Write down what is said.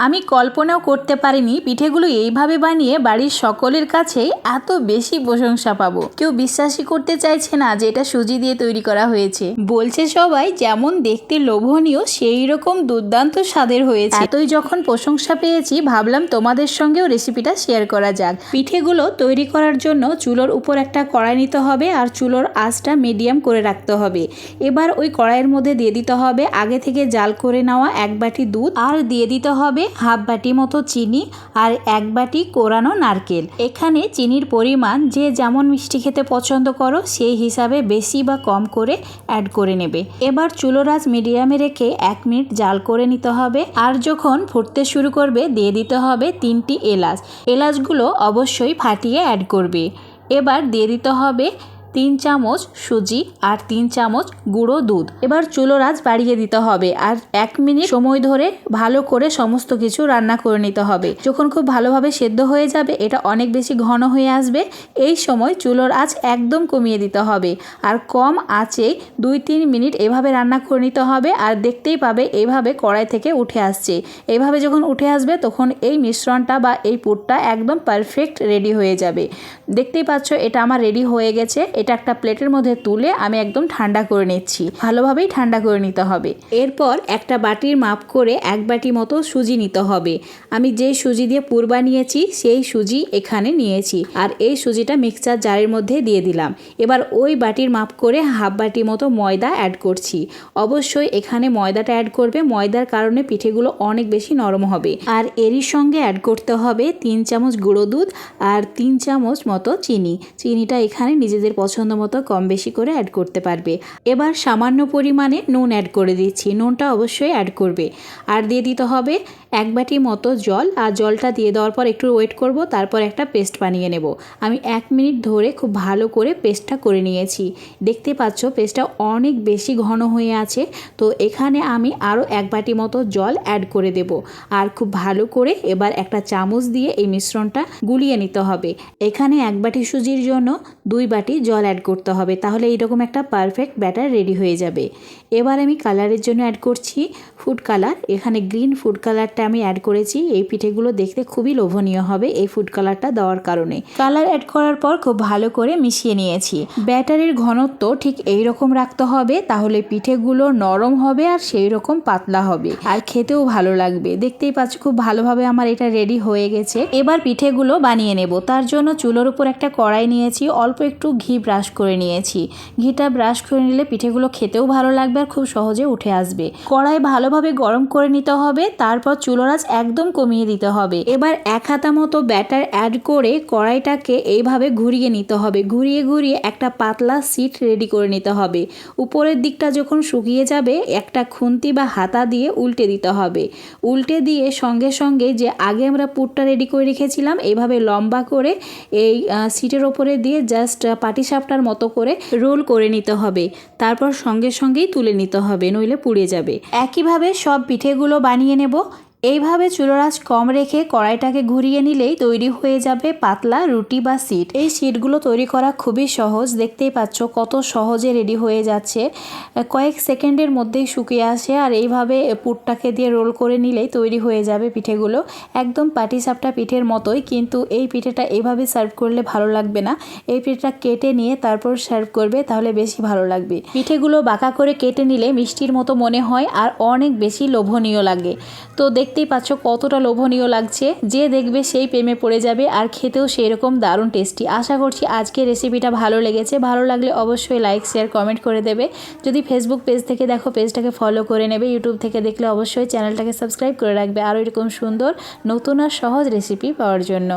আমি কল্পনাও করতে পারিনি পিঠেগুলো এইভাবে বানিয়ে বাড়ির সকলের কাছেই এত বেশি প্রশংসা পাবো। কেউ বিশ্বাসই করতে চাইছে না যে এটা সুজি দিয়ে তৈরি করা হয়েছে। বলছে সবাই, যেমন দেখতে লোভনীয় সেই রকম দুর্দান্ত স্বাদের হয়েছে। এতই যখন প্রশংসা পেয়েছি, ভাবলাম তোমাদের সঙ্গেও রেসিপিটা শেয়ার করা যাক। পিঠেগুলো তৈরি করার জন্য চুলোর উপর একটা কড়াই নিতে হবে আর চুলোর আঁচটা মিডিয়াম করে রাখতে হবে। এবার ওই কড়াইয়ের মধ্যে দিয়ে দিতে হবে আগে থেকে জাল করে নেওয়া এক বাটি দুধ আর দিয়ে দিতে হবে হাফ বাটি মতো চিনি আর এক বাটি কোরানো নারকেল। এখানে চিনির পরিমাণ যে যেমন মিষ্টি খেতে পছন্দ করো, সেই হিসাবে বেশি বা কম করে অ্যাড করে নেবে। এবার চুলোর আঁচ মিডিয়ামে রেখে এক মিনিট জাল করে নিতে হবে। আর যখন ফুটতে শুরু করবে, দিয়ে দিতে হবে তিনটি এলাচ। এলাচগুলো অবশ্যই ফাটিয়ে অ্যাড করবে। এবার দিয়ে দিতে হবে তিন চামচ সুজি আর তিন চামচ গুঁড়ো দুধ। এবার চুলোর আঁচ বাড়িয়ে দিতে হবে আর এক মিনিট সময় ধরে ভালো করে সমস্ত কিছু রান্না করে নিতে হবে। যখন খুব ভালোভাবে সেদ্ধ হয়ে যাবে, এটা অনেক বেশি ঘন হয়ে আসবে। এই সময় চুলোর আঁচ একদম কমিয়ে দিতে হবে। আর কম আঁচে দুই তিন মিনিট এভাবে রান্না করে নিতে হবে আর দেখতেই পাবে এইভাবে কড়াই থেকে উঠে আসছে। এইভাবে যখন উঠে আসবে, তখন এই মিশ্রণটা বা এই পুরটা একদম পারফেক্ট রেডি হয়ে যাবে। দেখতেই পাচ্ছ, এটা আমার রেডি হয়ে গেছে। এটা একটা প্লেটের মধ্যে তুলে আমি একদম ঠান্ডা করে নিচ্ছি। ভালোভাবেই ঠান্ডা করে নিতে হবে। এরপর একটা বাটির মাপ করে এক বাটি মতো সুজি নিতে হবে। আমি যে সুজি দিয়ে পুর বানিয়েছি, সেই সুজি এখানে নিয়েছি। আর এই সুজিটা মিক্সচার জারের মধ্যে দিয়ে দিলাম। এবার ওই বাটির মাপ করে হাফ বাটি মতো ময়দা অ্যাড করছি। অবশ্যই এখানে ময়দাটা অ্যাড করবে। ময়দার কারণে পিঠেগুলো অনেক বেশি নরম হবে। আর এরই সঙ্গে অ্যাড করতে হবে তিন চামচ গুঁড়ো দুধ আর তিন চামচ মতো চিনি। চিনিটা এখানে নিজেদের পছন্দ মতো কম বেশি করে অ্যাড করতে পারবে। এবার সামান্য পরিমাণে নুন অ্যাড করে দিচ্ছি। নুনটা অবশ্যই অ্যাড করবে। আর দিয়ে দিতে হবে এক বাটি মতো জল। আর জলটা দিয়ে দেওয়ার পর একটু ওয়েট করব। তারপর একটা পেস্ট বানিয়ে নেব। আমি এক মিনিট ধরে খুব ভালো করে পেস্টটা করে নিয়েছি। দেখতে পাচ্ছ পেস্টটা অনেক বেশি ঘন হয়ে আছে। তো এখানে আমি আরও এক বাটি মতো জল অ্যাড করে দেব। আর খুব ভালো করে এবার একটা চামচ দিয়ে এই মিশ্রণটা গুলিয়ে নিতে হবে। এখানে এক বাটি সুজির জন্য দুই বাটি জল অ্যাড করতে হবে, তাহলে এইরকম একটা পারফেক্ট ব্যাটার রেডি হয়ে যাবে। এবার আমি কালারের জন্য অ্যাড করছি ফুড কালার এখানে গ্রিন ফুড কালারটা আমি অ্যাড করেছি, এই পিঠেগুলো দেখতে খুবই লোভনীয় হবে এই ফুড কালারটা দেওয়ার কারণে। কালার অ্যাড করার পর খুব ভালো করে মিশিয়ে নিয়েছি। ব্যাটারের ঘনত্ব ঠিক এই রকম রাখতে হবে, তাহলে পিঠেগুলো নরম হবে আর সেই রকম পাতলা হবে। আর খেতেও ভালো লাগবে। দেখতেই পাচ্ছ খুব ভালোভাবে আমার এটা রেডি হয়ে গেছে। এবার পিঠেগুলো বানিয়ে নেব। তার জন্য চুলোর উপর একটা কড়াই নিয়েছি, অল্প একটু ঘি ব্রাশ করে নিয়েছি। ঘিটা ব্রাশ করে নিলে পিঠেগুলো খেতেও ভালো লাগবে আর খুব সহজে উঠে আসবে। কড়াই ভালোভাবে গরম করে নিতে হবে, তারপর চুলোর আঁচ একদম কমিয়ে দিতে হবে। এবার এক হাতা মতো ব্যাটার অ্যাড করে কড়াইটাকে এইভাবে ঘুরিয়ে নিতে হবে। ঘুরিয়ে ঘুরিয়ে একটা পাতলা সিট রেডি করে নিতে হবে। উপরের দিকটা যখন শুকিয়ে যাবে, একটা খুন্তি বা হাতা দিয়ে উল্টে দিতে হবে। উল্টে দিয়ে সঙ্গে সঙ্গে যে আগে আমরা পুরটা রেডি করে রেখেছিলাম এইভাবে লম্বা করে এই সিটের ওপরে দিয়ে জাস্ট পাটিসাপটার মতো করে রোল করে নিতে হবে। তারপর সঙ্গে সঙ্গেই তুলে নিতে হবে, নইলে পুড়ে যাবে। একইভাবে সব পিঠেগুলো বানিয়ে নেব। এইভাবে চুলোর আঁচ কম রেখে কড়াইটাকে ঘুরিয়ে নিলেই তৈরি হয়ে যাবে পাতলা রুটি বা সিট। এই সিটগুলো তৈরি করা খুবই সহজ। দেখতেই পাচ্ছ কত সহজে রেডি হয়ে যাচ্ছে। কয়েক সেকেন্ডের মধ্যেই শুকিয়ে আসে আর এইভাবে পুরটাকে দিয়ে রোল করে নিলেই তৈরি হয়ে যাবে পিঠেগুলো। একদম পাটিসাপটা পিঠের মতোই, কিন্তু এই পিঠেটা এইভাবে সার্ভ করলে ভালো লাগবে না। এই পিঠেটা কেটে নিয়ে তারপর সার্ভ করবে, তাহলে বেশি ভালো লাগবে। পিঠেগুলো বাঁকা করে কেটে নিলে মিষ্টির মতো মনে হয় আর অনেক বেশি লোভনীয় লাগে। তো দেখতেই পাচ্ছ কতটা লোভনীয় লাগছে। যে দেখবে সেই প্রেমে পড়ে যাবে আর খেতেও সেই রকম দারুণ টেস্টি আশা করছি আজকে রেসিপিটা ভালো লেগেছে। ভালো লাগলে অবশ্যই লাইক শেয়ার কমেন্ট করে দেবে। যদি ফেসবুক পেজ থেকে দেখো পেজটাকে ফলো করে নেবে। ইউটিউব থেকে দেখলে অবশ্যই চ্যানেলটাকে সাবস্ক্রাইব করে রাখবে। আরও এরকম সুন্দর, নতুন আর সহজ রেসিপি পাওয়ার জন্য।